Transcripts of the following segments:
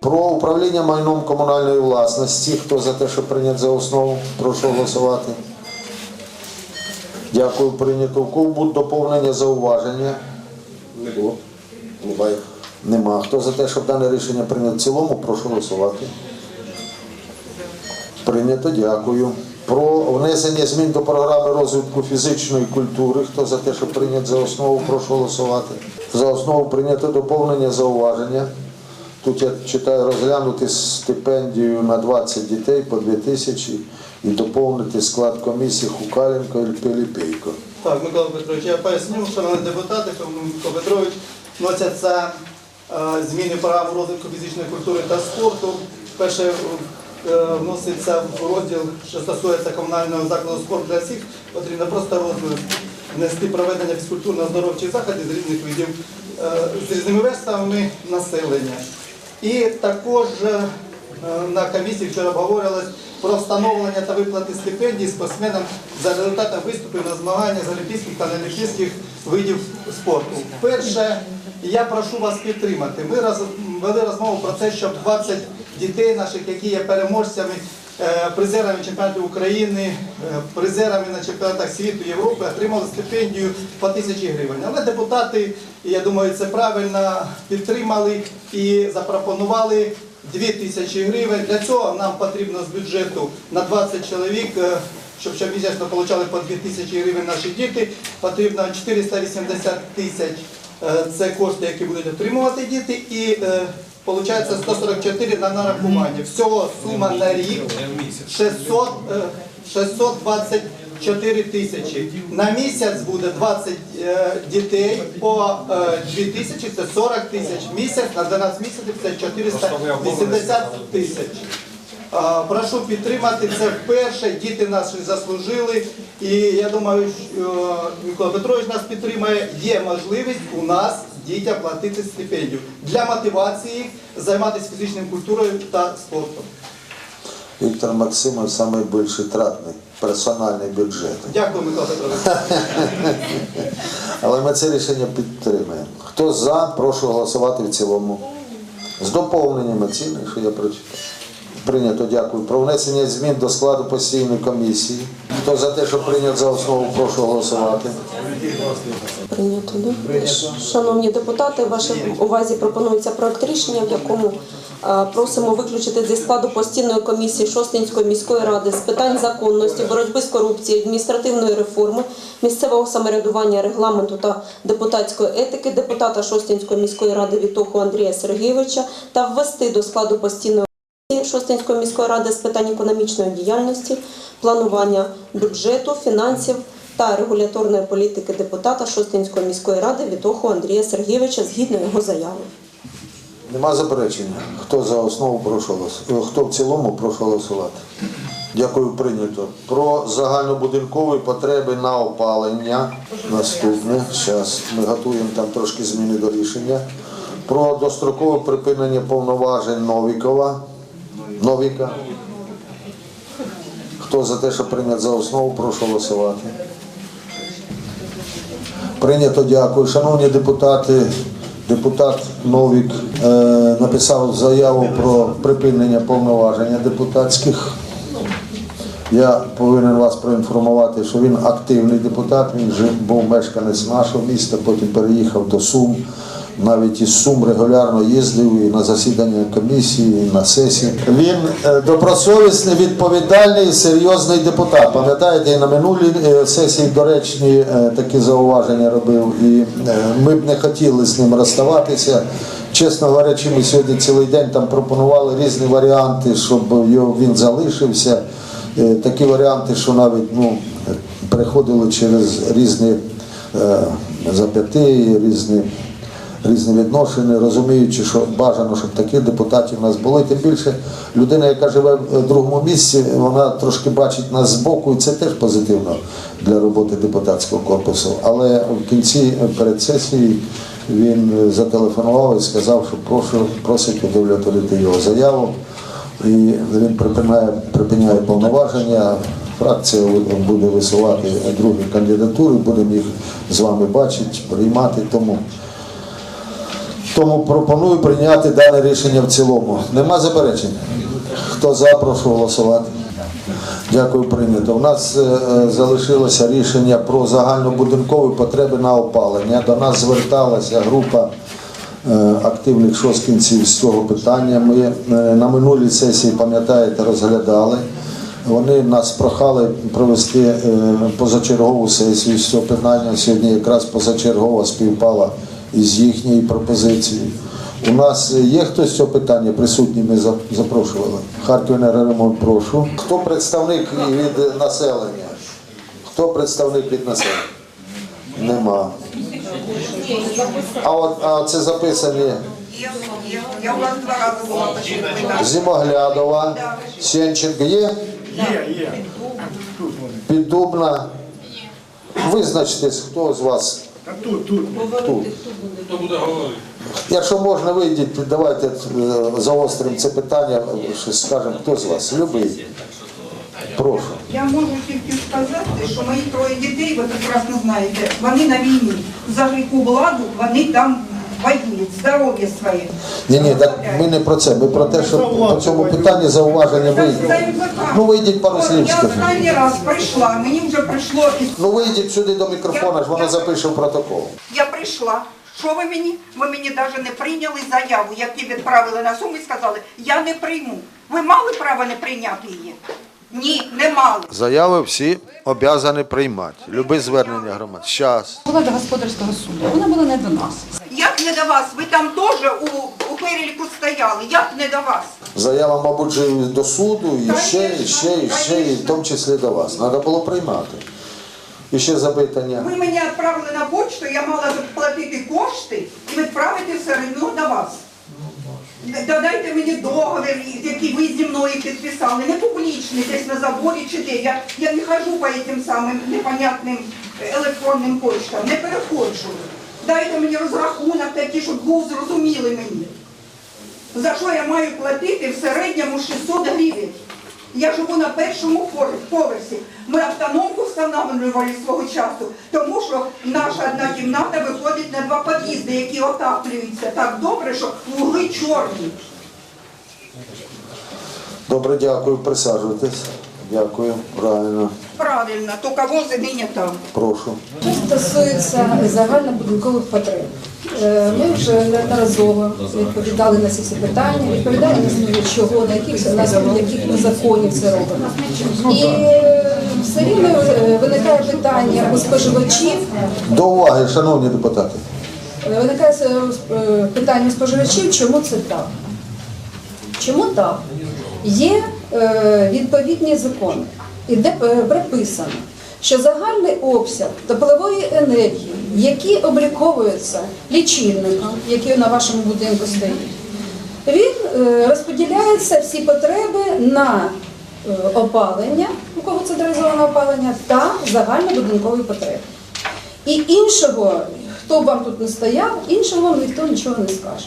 Про управління майном комунальної власності. Хто за те, щоб прийняти за основу? Прошу голосувати. Дякую, прийнято. У кого будуть доповнення зауваження? Не було. Немає. Нема. Хто за те, щоб дане рішення прийняти в цілому, прошу голосувати. Прийнято, дякую. Про внесення змін до програми розвитку фізичної культури. Хто за те, щоб прийняти за основу, прошу голосувати. За основу прийнято доповнення зауваження. Тут я читаю розглянути стипендію на 20 дітей по 2 тисячі і доповнити склад комісії Хукаленко і Пиліпейко. Так, Микола Петрович, я поясню, шановні депутати, Микола Петрович вносяться е, зміни програми розвитку фізичної культури та спорту. Перше е, вноситься в розділ, що стосується комунального закладу спорту для всіх. Потрібно просто розділ внести проведення фізкультурно-оздоровчих заходів з різних видів, е, з різними верствами населення. І також е, на комісії вчора обговорювалось про встановлення та виплати стипендій спортсменам за результатом виступів на змаганнях з олімпійських та неолімпійських видів спорту. Перше, я прошу вас підтримати. Ми вели розмову про те, щоб 20 дітей наших, які є переможцями, е, призерами чемпіонатів України, е, призерами на чемпіонатах світу Європи, отримали стипендію по тисячі гривень. Але депутати, я думаю, це правильно підтримали і запропонували 2 тисячі гривень. Для цього нам потрібно з бюджету на 20 чоловік, е, щоб щомісячно отримали по 2 тисячі гривень наші діти. Потрібно 480 тисяч. е, Це кошти, які будуть отримувати діти. І е, Получається 144 на нарахування. Всього сума на рік 600, е, 624 тисячі. На місяць буде 20 е, дітей по е, 2 тисячі, це 40 тисяч. Місяць на 12 місяців це 480 тисяч. Прошу підтримати це вперше. Діти наші заслужили. І я думаю, що Микола Петрович нас підтримає. Є можливість у нас дітям платити стипендію для мотивації їх займатися фізичною культурою та спортом. Віктор Максимов найбільший тратний персональний бюджет. Дякую, Микола Петрович. Але ми це рішення підтримуємо. Хто за, прошу голосувати в цілому. З доповненнями цінних, що я прочитав. Прийнято, дякую. Про внесення змін до складу постійної комісії. Хто за те, що прийняти за основу, прошу голосувати. Прийнято, да? Шановні депутати, вашій увазі пропонується проект рішення, в якому просимо виключити зі складу постійної комісії Шостинської міської ради з питань законності, боротьби з корупцією, адміністративної реформи, місцевого самоврядування, регламенту та депутатської етики депутата Шостинської міської ради Вітоху Андрія Сергійовича та ввести до складу постійної Шостинської міської ради з питань економічної діяльності, планування бюджету, фінансів та регуляторної політики депутата Шостинської міської ради Вітоху Андрія Сергійовича згідно його заяви. Нема заперечення. Хто за основу, прошу голосувати. Хто в цілому, прошу голосувати. Дякую, прийнято. Про загальнобудинкові потреби на опалення. Наступне. Зараз ми готуємо там трошки зміни до рішення. Про дострокове припинення повноважень Новікова. Новіка. Хто за те, щоб прийняти за основу, прошу голосувати. Прийнято, дякую. Шановні депутати, депутат Новік е, написав заяву про припинення повноваження депутатських. Я повинен вас проінформувати, що він активний депутат, він вже був мешканець нашого міста, потім переїхав до Сум. Навіть із Сум регулярно їздив і на засідання комісії, і на сесії. Він е, добросовісний, відповідальний, серйозний депутат. Пам'ятаєте, і на минулій е, сесії доречні е, такі зауваження робив. І ми б не хотіли з ним розставатися. Чесно говорячи, ми сьогодні цілий день там пропонували різні варіанти, щоб він залишився. Такі варіанти, що навіть ну, переходили через різні е, зап'яти, різні, різні відношення, розуміючи, що бажано, щоб таких депутатів у нас було. І тим більше людина, яка живе в другому місці, вона трошки бачить нас збоку, і це теж позитивно для роботи депутатського корпусу. Але в кінці е, перед сесією він е, зателефонував і сказав, що прошу, просить удовлетворити його заяву. І він припиняє, припиняє повноваження. Фракція буде висувати другі кандидатури, будемо їх з вами бачити, приймати. Тому Тому пропоную прийняти дане рішення в цілому. Нема заперечень? Хто за, прошу голосувати. Дякую, прийнято. У нас е, е, залишилося рішення про загальнобудинкові потреби на опалення. До нас зверталася група е, активних шосткінців з цього питання. Ми е, на минулій сесії, пам'ятаєте, розглядали. Вони нас прохали провести е, позачергову сесію з цього питання. Сьогодні якраз позачергова співпала із їхньою пропозицією. У нас є хтось цього питання присутній, ми запрошували. Харків енергоремонт, прошу. Хто представник від населення? Хто представник від населення? Нема. А от а це записані Зимоглядова, Сенченко є? Є, є. Піддубна. Визначтесь, хто з вас А тут, тут. тут. Якщо можна, вийдіть, давайте е, заостримо це питання, щось скажемо, хто з вас? Любий. Прошу. Я можу тільки сказати, що мої троє дітей, ви прекрасно знаєте, вони на війні. За яку владу вони там воюють, здоров'я своє. Ні, ні, так ми не про це. Ми про те, що по цьому питанні зауваження. МВК. Ну вийдіть пару слів Я скажіть. останній раз прийшла, мені вже прийшло із Ну вийдіть сюди до мікрофона, ж воно запише в протокол. Я прийшла. Що ви мені? Ви мені навіть не прийняли заяву, яку відправили на суму і сказали, я не прийму. Ви мали право не прийняти її? Ні, не мали. Заяви всі обязані приймати. Люби звернення громад. Щас. була до господарського суду. Вона була не до нас. Як не до вас? Ви там теж у, у переліку стояли. Як не до вас? Заява, мабуть, же і до суду, і ще, і ще, і ще, і в тому числі до вас. Треба було приймати. І ще запитання. Ви мене відправили на почту, я мала заплатити кошти і відправити все одно до вас. Додайте мені договір, який ви зі мною підписали, не публічний, десь на заборі чи де. Я, я не хожу по цим самим непонятним електронним почтам, не переходжу. Дайте мені розрахунок такий, щоб був зрозумілий мені. За що я маю платити в середньому 600 гривень? Я живу на першому поверсі. Ми автономку встановлювали свого часу, тому що наша одна кімната виходить на два під'їзди, які отаплюються так добре, що вугли чорні. Добре, дякую. Присаджуйтесь. Дякую. Правильно. Правильно, тільки вози нині там. Прошу. Що стосується загальнобудинкових потреб, ми вже неодноразово відповідали на ці всі питання, відповідали на основі чого, на яких на яких ми законів це робимо. І е, все рівно е, виникає питання у споживачів. До уваги, шановні депутати. Е, Виникає е, питання у споживачів, чому це так? Чому так? Є е, відповідні закони, і де е, прописано, що загальний обсяг теплової енергії, які обліковуються лічильником, який на вашому будинку стоїть, він е, розподіляється всі потреби на е, опалення, у кого централізоване опалення, та загальнобудинкові потреби. І іншого, хто б вам тут не стояв, іншого вам ніхто нічого не скаже.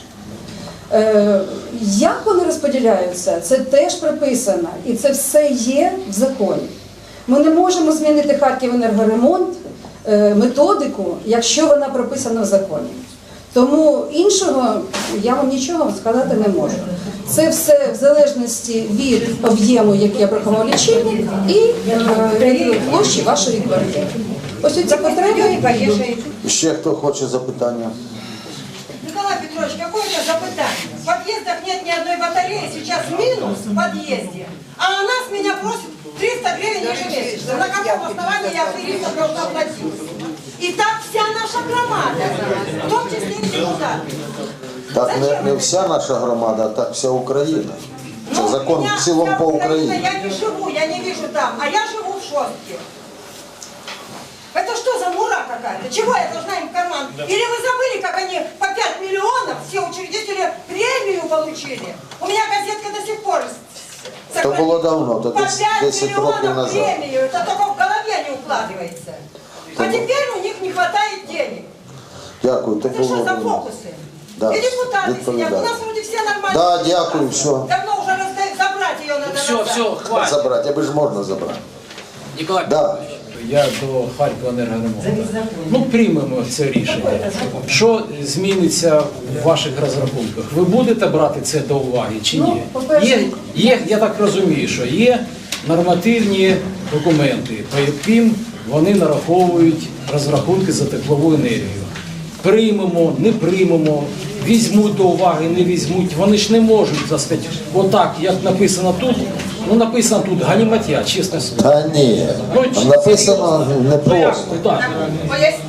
Е, Як вони розподіляються, це теж прописано, і це все є в законі. Ми не можемо змінити Харків енергоремонт методику, якщо вона прописана в законі. Тому іншого я вам нічого сказати не можу. Це все в залежності від об'єму, який обрахував лічильник, і е, від площі вашої квартири. Ось ці потреби йдуть. Ще хто хоче запитання? Николай Петрович, какое-то запытание. В подъездах нет ни одной батареи, сейчас минус в подъезде. А она с меня просит 300 гривен ежемесячно. На каком основании я 300 должна платить? И так вся наша громада, в том числе и депутаты. Так не, не вся наша громада, а так вся Україна. Це Ну, закон меня в цілому вся по Украина, Україні. Я не живу, я не вижу там, а я живу в Шостке. Это что за мура какая-то? Чего я должна им в карман? Или вы забыли, как они по 5 миллионов, все учредители премию получили? У меня газетка до сих пор с- То было давно, то по дес- 5 10 років миллионов назад. премию, это только в голове не укладывается. А теперь у них не хватает денег. Дякую, то Это что було. за давно. фокусы? Да, И депутаты сидят, відповідаю. у нас вроде все нормально. Да, дякую, все. Давно уже раздают, забрать ее надо Все, назад. все, хватит. Забрати, аби ж можна забрати. Николай Да. Петрович, я до Харкова Ну, приймемо це рішення. Що зміниться в ваших розрахунках? Ви будете брати це до уваги чи Ну, ні? Є, є, я так розумію, що є нормативні документи, по яким вони нараховують розрахунки за теплову енергію. Приймемо, не приймемо, візьмуть до уваги, не візьмуть. Вони ж не можуть так сказати, отак, як написано тут. Ну написано тут галіматя, чесне слово. Та ні, там написано не Ну, просто. так?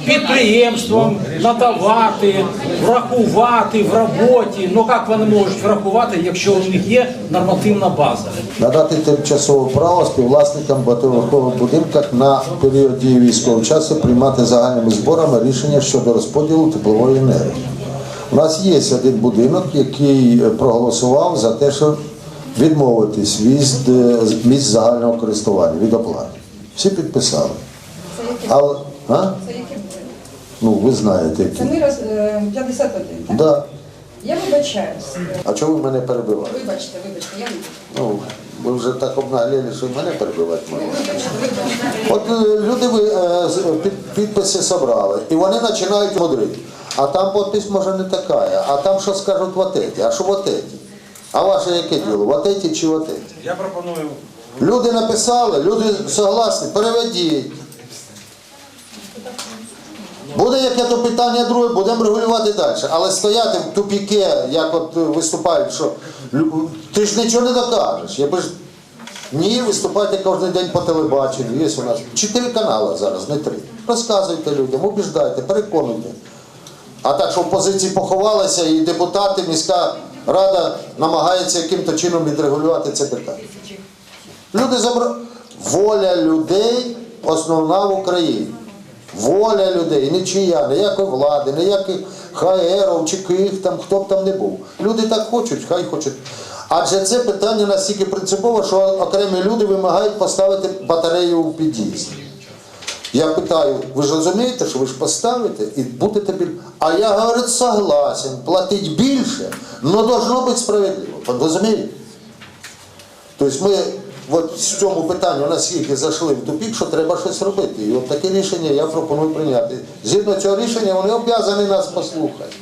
Підприємствам надавати, врахувати в роботі. Ну як вони можуть врахувати, якщо у них є нормативна база? Надати тимчасове право співвласникам багатоповерхових будинках на період дії військового часу приймати загальними зборами рішення щодо розподілу теплової енергії. У нас є один будинок, який е, проголосував за те, що відмовитись від е, місць загального користування, від оплати. Всі підписали. Але, а? Це буде? Ну, ви знаєте, Це ми роз е, 51, так? Да. Я вибачаюсь. А чого ви мене перебиваєте? Вибачте, вибачте, я не Ну, ви вже так обнаглели, що і мене перебивати можна. От е, люди е, підписи собрали, і вони починають мудрити. А там підпис може не така, а там що скажуть в еті, а що в еті? А ваше яке діло? В еті чи в еті? Я пропоную Люди написали, люди согласні, переведіть. Буде яке то питання друге, будемо регулювати далі. Але стояти в тупіке, як от виступають, що ти ж нічого не докажеш. Я ж ні, виступайте кожен день по телебаченню. Є у нас чотири канали зараз, не три. Розказуйте людям, убіждайте, переконуйте. А так, що опозиції поховалися, і депутати, міська рада намагається яким-то чином відрегулювати це питання. Люди забра... Воля людей основна в Україні. Воля людей, нічия, ніякої влади, ніяких ХРів чи ких там, хто б там не був. Люди так хочуть, хай хочуть. Адже це питання настільки принципове, що окремі люди вимагають поставити батарею у під'їзд. Я питаю, ви ж розумієте, що ви ж поставите і будете біль. А я говорю, согласен, платить більше, але должно бути справедливо. Розумієте? Тобто ми от в цьому питанні наскільки зайшли в тупік, що треба щось робити. І от таке рішення я пропоную прийняти. Згідно цього рішення вони обов'язані нас послухати.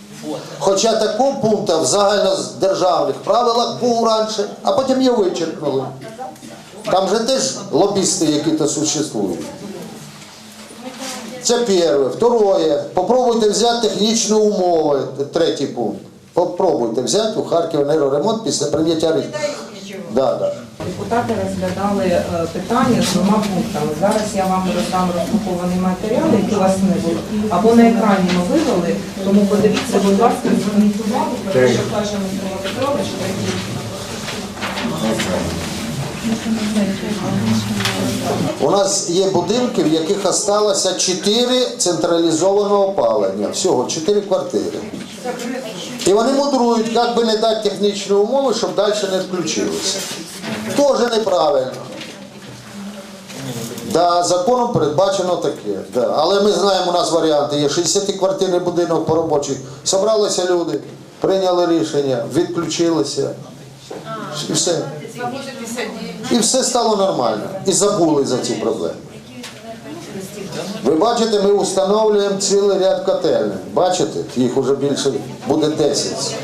Хоча такого пункту в загальнодержавних правилах був раніше, а потім його вичеркнули. Там же теж лобісти які-то существують. Це перше. Второе. Попробуйте взяти технічні умови. Третій пункт. Попробуйте взяти у Харків енергоремонт після прийняття рішення. Да, да. Депутати розглядали е, питання з двома пунктами. Зараз я вам роздам роздрукований матеріал, який у вас не було. Або на екрані ми вивели, тому подивіться, будь ласка, зверніть увагу про те, що каже Микола Петрович. У нас є будинки, в яких осталося 4 централізованого опалення. Всього 4 квартири. І вони мудрують, як би не дати технічні умови, щоб далі не включилося. Теж неправильно. Да, законом передбачено таке. Да. Але ми знаємо, у нас варіанти є 60-квартирний будинок по робочих. Собралися люди, прийняли рішення, відключилися. І все. І все стало нормально. І забули за цю проблему. Ви бачите, ми встановлюємо цілий ряд котельних. Бачите, їх вже більше буде 10.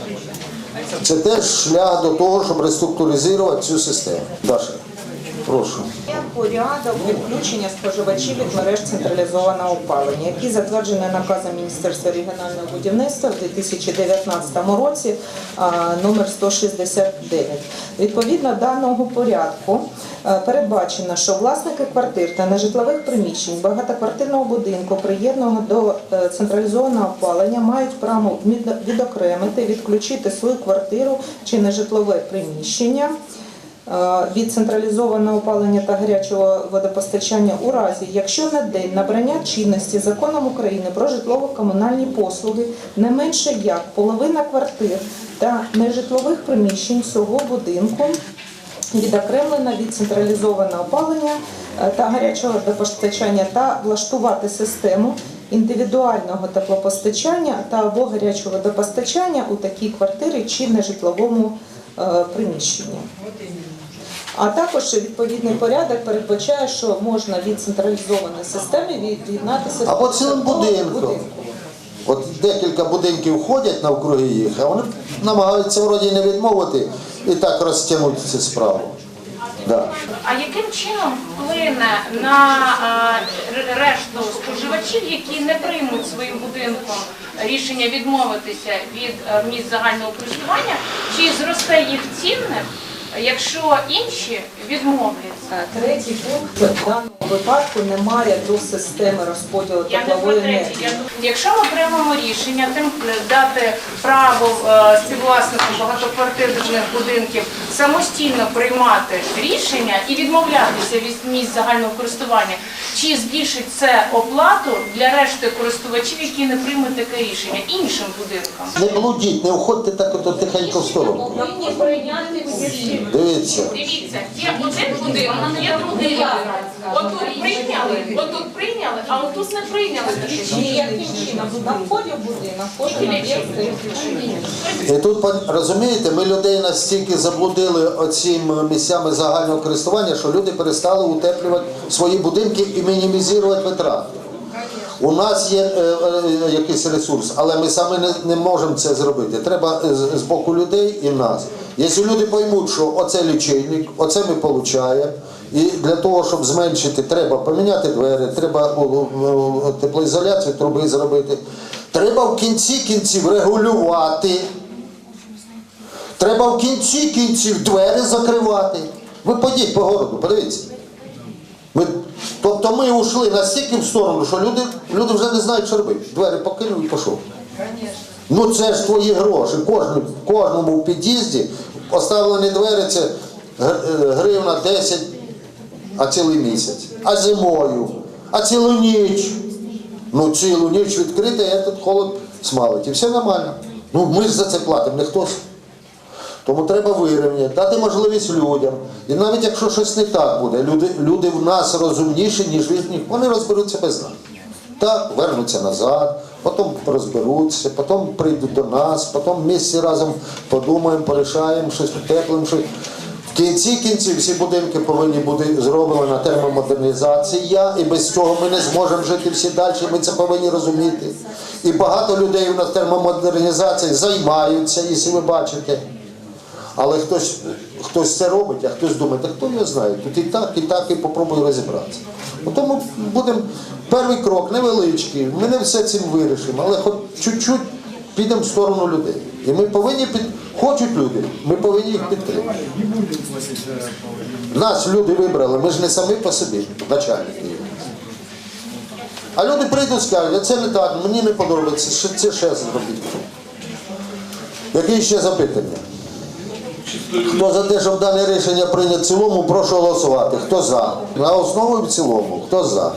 Це теж шлях до того, щоб реструктуризувати цю систему. Даша, прошу. Порядок відключення споживачів від мереж централізованого опалення, який затверджений наказом Міністерства регіонального будівництва в 2019 році номер 169. Відповідно даного порядку передбачено, що власники квартир та нежитлових приміщень багатоквартирного будинку, приєднаного до е, централізованого опалення, мають право від- відокремити, відключити свою квартиру чи нежитлове приміщення від централізованого опалення та гарячого водопостачання у разі, якщо на день набрання чинності законом України про житлово-комунальні послуги не менше як половина квартир та нежитлових приміщень всього будинку відокремлена від централізованого опалення е, та гарячого водопостачання та влаштувати систему індивідуального теплопостачання та або гарячого водопостачання у такій квартирі чи нежитловому е, приміщенні. А також відповідний порядок передбачає, що можна від централізованої системи від'єднатися Або цілим будинком. От декілька будинків ходять навкруги їх, а вони намагаються вроді не відмовити і так розтягнути цю справу. Да. А яким чином вплине на е, решту споживачів, які не приймуть своїм будинком рішення відмовитися від е, місць загального користування, чи зросте їх цінник, якщо інші відмовляться? Третій пункт в даному випадку немає до системи розподілу Я не про теплової третій. енергії. Я думаю, Якщо ми приймемо рішення тим дати право е, співвласнику багатоквартирних будинків самостійно приймати рішення і відмовлятися від місць загального користування, чи збільшить це оплату для решти користувачів, які не приймуть таке рішення іншим будинкам? Не блудіть, не входьте так от тихенько в сторону. Повинні прийняти всі. Дивіться. Дивіться, є один будинок, є другий будинок. Отут прийняли, отут прийняли, а отут не прийняли. Чином на вході в будинок кожен об'єкт. І тут розумієте, ми людей настільки заблудили оцими місцями загального користування, що люди перестали утеплювати свої будинки і мінімізувати витрати. У нас є е, е, якийсь ресурс, але ми самі не, не можемо це зробити. Треба з, з боку людей і нас. Якщо люди поймуть, що оце лічильник, оце ми отримуємо, і для того, щоб зменшити, треба поміняти двері, треба теплоізоляцію труби зробити. Треба в кінці кінців регулювати. Треба в кінці кінців двері закривати. Ви подіть по городу, подивіться. Ми, тобто ми ушли настільки в сторону, що люди, люди вже не знають, що робити. Двері покинув і пішов. Ну це ж твої гроші. Кожному, кожному в під'їзді поставлені двері це е, гривна 10, а цілий місяць. А зимою, а цілу ніч. Ну цілу ніч відкрити, а тут холод смалить. І все нормально. Ну ми ж за це платимо, не хтось. Тому треба вирівняти, дати можливість людям. І навіть якщо щось не так буде, люди, люди в нас розумніші, ніж від них, вони розберуться без нас. Так, вернуться назад, потім розберуться, потім прийдуть до нас, потім місці разом подумаємо, порішаємо щось потеплимо Щось. В кінці кінців всі будинки повинні бути зроблена термомодернізація, і без цього ми не зможемо жити всі далі, ми це повинні розуміти. І багато людей у нас термомодернізацією займаються, якщо ви бачите. Але хтось, хтось це робить, а хтось думає, та хто його знає, тут і так, і так, і попробуй розібратися. Ну, Тому будемо перший крок невеличкий, ми не все цим вирішимо, але хоч чуть-чуть підемо в сторону людей. І ми повинні під... хочуть люди, ми повинні їх підтримати. Нас люди вибрали, ми ж не самі по собі, начальники. А люди прийдуть і скажуть, а це не так, мені не подобається, це ще зробіть. Які ще запитання? Хто за те, щоб дане рішення прийняти в цілому, прошу голосувати. Хто за? На основу і в цілому. Хто за?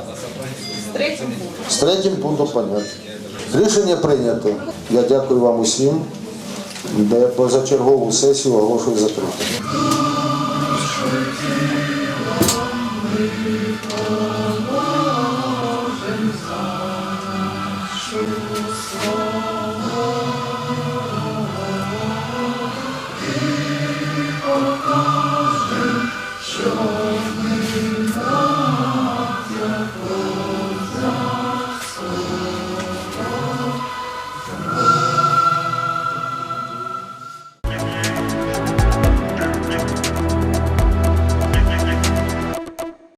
З третім пунктом понятно. Рішення прийнято. Я дякую вам усім. Де позачергову сесію оголошую закритою.